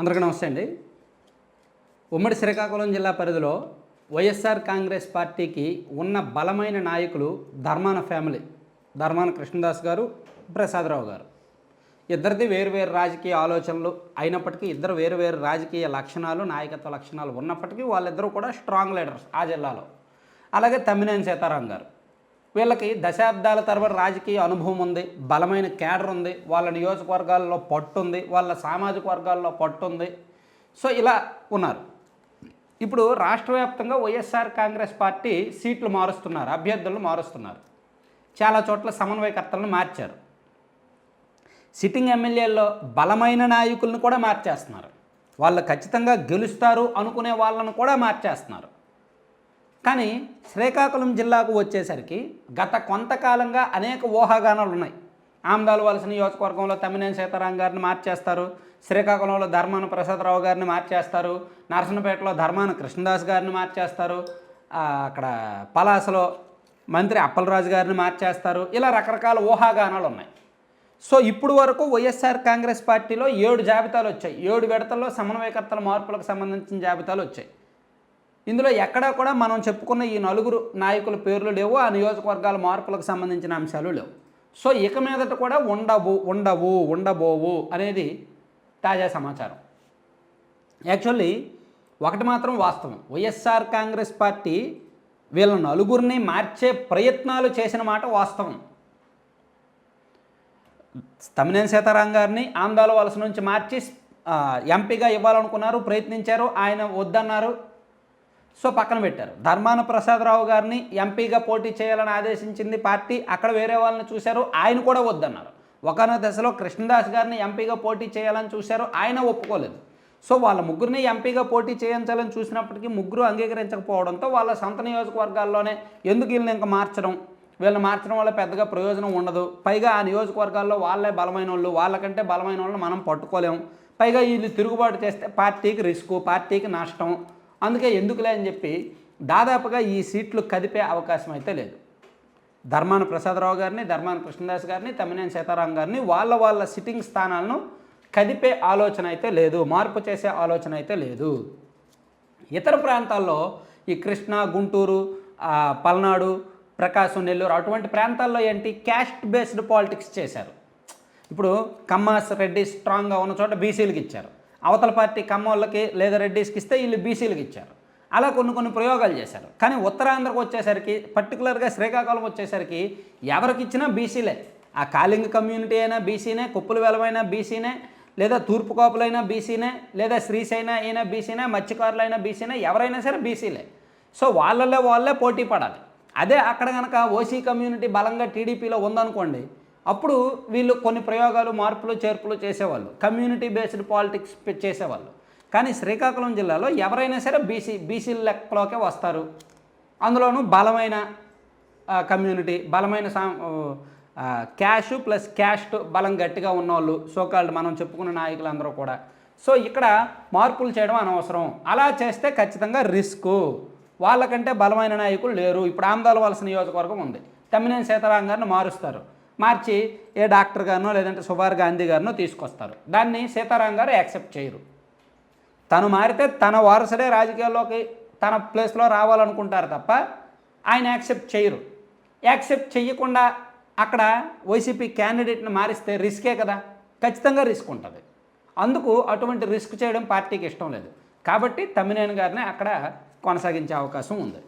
అందరికీ నమస్తే అండి. ఉమ్మడి శ్రీకాకుళం జిల్లా పరిధిలో వైఎస్ఆర్ కాంగ్రెస్ పార్టీకి ఉన్న బలమైన నాయకులు ధర్మాన ఫ్యామిలీ ధర్మాన కృష్ణదాస్ గారు ప్రసాదరావు గారు. ఇద్దరిది వేరు వేరు రాజకీయ ఆలోచనలు అయినప్పటికీ ఇద్దరు వేరు వేరు రాజకీయ లక్షణాలు నాయకత్వ లక్షణాలు ఉన్నప్పటికీ వాళ్ళిద్దరూ కూడా స్ట్రాంగ్ లీడర్స్ ఆ జిల్లాలో. అలాగే తమ్మినేని సీతారాం గారు. వీళ్ళకి దశాబ్దాల తరబడి రాజకీయ అనుభవం ఉంది బలమైన క్యాడర్ ఉంది వాళ్ళ నియోజకవర్గాల్లో పట్టు ఉంది వాళ్ళ సామాజిక వర్గాల్లో పట్టు ఉంది. సో ఇలా ఉన్నారు. ఇప్పుడు రాష్ట్ర వ్యాప్తంగా వైఎస్ఆర్ కాంగ్రెస్ పార్టీ సీట్లు మారుస్తున్నారు అభ్యర్థులను మారుస్తున్నారు. చాలా చోట్ల సమన్వయకర్తలను మార్చారు. సిట్టింగ్ ఎమ్మెల్యేల్లో బలమైన నాయకులను కూడా మార్చేస్తున్నారు. వాళ్ళు ఖచ్చితంగా గెలుస్తారు అనుకునే వాళ్ళను కూడా మార్చేస్తున్నారు. కానీ శ్రీకాకుళం జిల్లాకు వచ్చేసరికి గత కొంతకాలంగా అనేక ఊహాగానాలు ఉన్నాయి. ఆమదాలు వలస నియోజకవర్గంలో తమ్మినేని సీతారాం గారిని మార్చేస్తారు. శ్రీకాకుళంలో ధర్మాన ప్రసాదరావు గారిని మార్చేస్తారు. నరసనపేటలో ధర్మాన కృష్ణదాస్ గారిని మార్చేస్తారు. అక్కడ పలాసలో మంత్రి అప్పలరాజు గారిని మార్చేస్తారు. ఇలా రకరకాల ఊహాగానాలు ఉన్నాయి. సో ఇప్పుడు వరకు వైఎస్ఆర్ కాంగ్రెస్ పార్టీలో ఏడు జాబితాలు వచ్చాయి. ఏడు విడతల్లో సమన్వయకర్తల మార్పులకు సంబంధించిన జాబితాలు వచ్చాయి. ఇందులో ఎక్కడా కూడా మనం చెప్పుకున్న ఈ నలుగురు నాయకుల పేర్లు లేవు ఆ నియోజకవర్గాల మార్పులకు సంబంధించిన అంశాలు లేవు. సో ఇక మీదట కూడా ఉండవు ఉండవు ఉండబోవు అనేది తాజా సమాచారం. యాక్చువల్లీ ఒకటి మాత్రం వాస్తవం. వైఎస్ఆర్ కాంగ్రెస్ పార్టీ వీళ్ళ నలుగురిని మార్చే ప్రయత్నాలు చేసిన మాట వాస్తవం. తమ్మినేని సీతారాం గారిని ఆందాల వలస నుంచి మార్చి ఎంపీగా ఇవ్వాలనుకున్నారు ప్రయత్నించారు ఆయన వద్దన్నారు సో పక్కన పెట్టారు. ధర్మాన ప్రసాదరావు గారిని ఎంపీగా పోటీ చేయాలని ఆదేశించింది పార్టీ అక్కడ వేరే వాళ్ళని చూశారు ఆయన కూడా వద్దన్నారు. ఒకనొక దశలో కృష్ణదాస్ గారిని ఎంపీగా పోటీ చేయాలని చూశారు ఆయన ఒప్పుకోలేదు. సో వాళ్ళ ముగ్గురిని ఎంపీగా పోటీ చేయించాలని చూసినప్పటికీ ముగ్గురు అంగీకరించకపోవడంతో వాళ్ళ సొంత నియోజకవర్గాల్లోనే ఎందుకు వీళ్ళని ఇంకా మార్చడం? వీళ్ళని మార్చడం వల్ల పెద్దగా ప్రయోజనం ఉండదు. పైగా ఆ నియోజకవర్గాల్లో వాళ్ళే బలమైన వాళ్ళు వాళ్ళకంటే బలమైన వాళ్ళు మనం పట్టుకోలేము పైగా వీళ్ళు తిరుగుబాటు చేస్తే పార్టీకి రిస్క్ పార్టీకి నష్టం. అందుకే ఎందుకులే అని చెప్పి దాదాపుగా ఈ సీట్లు కదిపే అవకాశం అయితే లేదు. ధర్మాన ప్రసాదరావు గారిని ధర్మాన కృష్ణదాస్ గారిని తమ్మినేని సీతారాం గారిని వాళ్ళ వాళ్ళ సిట్టింగ్ స్థానాలను కదిపే ఆలోచన అయితే లేదు మార్పు చేసే ఆలోచన అయితే లేదు. ఇతర ప్రాంతాల్లో ఈ కృష్ణా గుంటూరు పల్నాడు ప్రకాశం నెల్లూరు అటువంటి ప్రాంతాల్లో ఏంటి? క్యాస్ట్ బేస్డ్ పాలిటిక్స్ చేశారు. ఇప్పుడు కమ్మాస్ రెడ్డి స్ట్రాంగ్గా ఉన్న చోట బీసీలకు ఇచ్చారు. అవతల పార్టీ కమ్మోళ్ళకి లేదా రెడ్డీస్కి ఇస్తే వీళ్ళు బీసీలకు ఇచ్చారు. అలా కొన్ని కొన్ని ప్రయోగాలు చేశారు. కానీ ఉత్తరాంధ్రకు వచ్చేసరికి పర్టికులర్గా శ్రీకాకుళం వచ్చేసరికి ఎవరికి ఇచ్చినా బీసీలే. ఆ కాలింగ కమ్యూనిటీ అయినా బీసీనే కుప్పల వెలమైనా బీసీనే లేదా తూర్పుకోపలైనా బీసీనే లేదా శ్రీశైన అయినా బీసీనే మత్స్యకారులైనా బీసీనే ఎవరైనా సరే బీసీలే. సో వాళ్ళల్లో వాళ్ళే పోటీ పడాలి. అదే అక్కడ కనుక ఓసీ కమ్యూనిటీ బలంగా టీడీపీలో ఉందనుకోండి అప్పుడు వీళ్ళు కొన్ని ప్రయోగాలు మార్పులు చేర్పులు చేసేవాళ్ళు. కమ్యూనిటీ బేస్డ్ పాలిటిక్స్ చేసేవాళ్ళు. కానీ శ్రీకాకుళం జిల్లాలో ఎవరైనా సరే బీసీ బీసీల లెక్కలోకే వస్తారు. అందులోనూ బలమైన కమ్యూనిటీ బలమైన సా క్యాష్ ప్లస్ క్యాస్ట్ బలం గట్టిగా ఉన్నవాళ్ళు సోకాల్డ్ మనం చెప్పుకున్న నాయకులందరూ కూడా. సో ఇక్కడ మార్పులు చేయడం అనవసరం. అలా చేస్తే ఖచ్చితంగా రిస్క్. వాళ్ళకంటే బలమైన నాయకులు లేరు. ఇప్పుడు ఆమదాల నియోజకవర్గం ఉంది. తమ్మినేని సీతారాం గారిని మారుస్తారు. మార్చి ఏ డాక్టర్ గారినో లేదంటే సుభార్ గాంధీ గారినో తీసుకొస్తారు. దాన్ని సీతారాం గారు యాక్సెప్ట్ చేయరు. తను మారితే తన వారసుడే రాజకీయాల్లోకి తన ప్లేస్లో రావాలనుకుంటారు తప్ప ఆయన యాక్సెప్ట్ చేయరు. యాక్సెప్ట్ చేయకుండా అక్కడ వైసీపీ క్యాండిడేట్ని మారిస్తే రిస్కే కదా. ఖచ్చితంగా రిస్క్ ఉంటుంది. అందుకు అటువంటి రిస్క్ చేయడం పార్టీకి ఇష్టం లేదు. కాబట్టి తమ్మినేని గారిని అక్కడ కొనసాగించే అవకాశం ఉంది.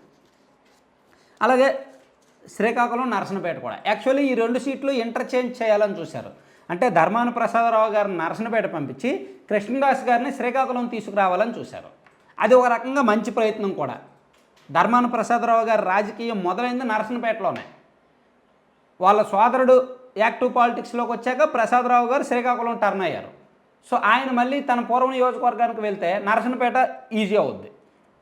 అలాగే శ్రీకాకుళం నరసనపేట కూడా. యాక్చువల్లీ ఈ రెండు సీట్లు ఇంటర్చేంజ్ చేయాలని చూశారు. అంటే ధర్మాన ప్రసాదరావు గారిని నరసనపేట పంపించి కృష్ణదాస్ గారిని శ్రీకాకుళం తీసుకురావాలని చూశారు. అది ఒక రకంగా మంచి ప్రయత్నం కూడా. ధర్మాన ప్రసాదరావు గారి రాజకీయం మొదలైంది నరసనపేటలోనే. వాళ్ళ సోదరుడు యాక్టివ్ పాలిటిక్స్లోకి వచ్చాక ప్రసాదరావు గారు శ్రీకాకుళం టర్న్ అయ్యారు. సో ఆయన మళ్ళీ తన పూర్వ నియోజకవర్గానికి వెళ్తే నరసనపేట ఈజీ అవుద్ది.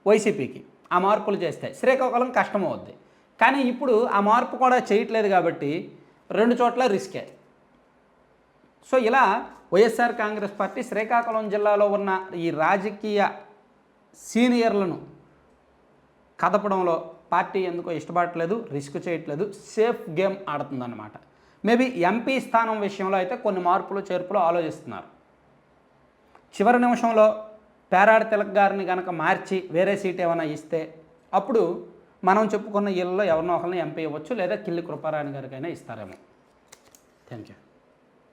వైసీపీకి ఆ మార్పులు చేస్తే శ్రీకాకుళం కష్టం అవుద్ది. కానీ ఇప్పుడు ఆ మార్పు కూడా చేయట్లేదు కాబట్టి రెండు చోట్ల రిస్కే. సో ఇలా వైఎస్ఆర్ కాంగ్రెస్ పార్టీ శ్రీకాకుళం జిల్లాలో ఉన్న ఈ రాజకీయ సీనియర్లను కదపడంలో పార్టీ ఎందుకో ఇష్టపడట్లేదు రిస్క్ చేయట్లేదు సేఫ్ గేమ్ ఆడుతుందన్నమాట. మేబీ ఎంపీ స్థానం విషయంలో అయితే కొన్ని మార్పులు చేర్పులు ఆలోచిస్తున్నారు. చివరి నిమిషంలో పేరాడ తిలక్ గారిని కనుక మార్చి వేరే సీట్ ఏమైనా ఇస్తే అప్పుడు మనం చెప్పుకున్న ఇళ్ళలో ఎవరినో ఒకరిని ఎంపీ ఇవ్వచ్చు లేదా కిల్లి కృపారాయణ గారికైనా ఇస్తారేమో. Thank you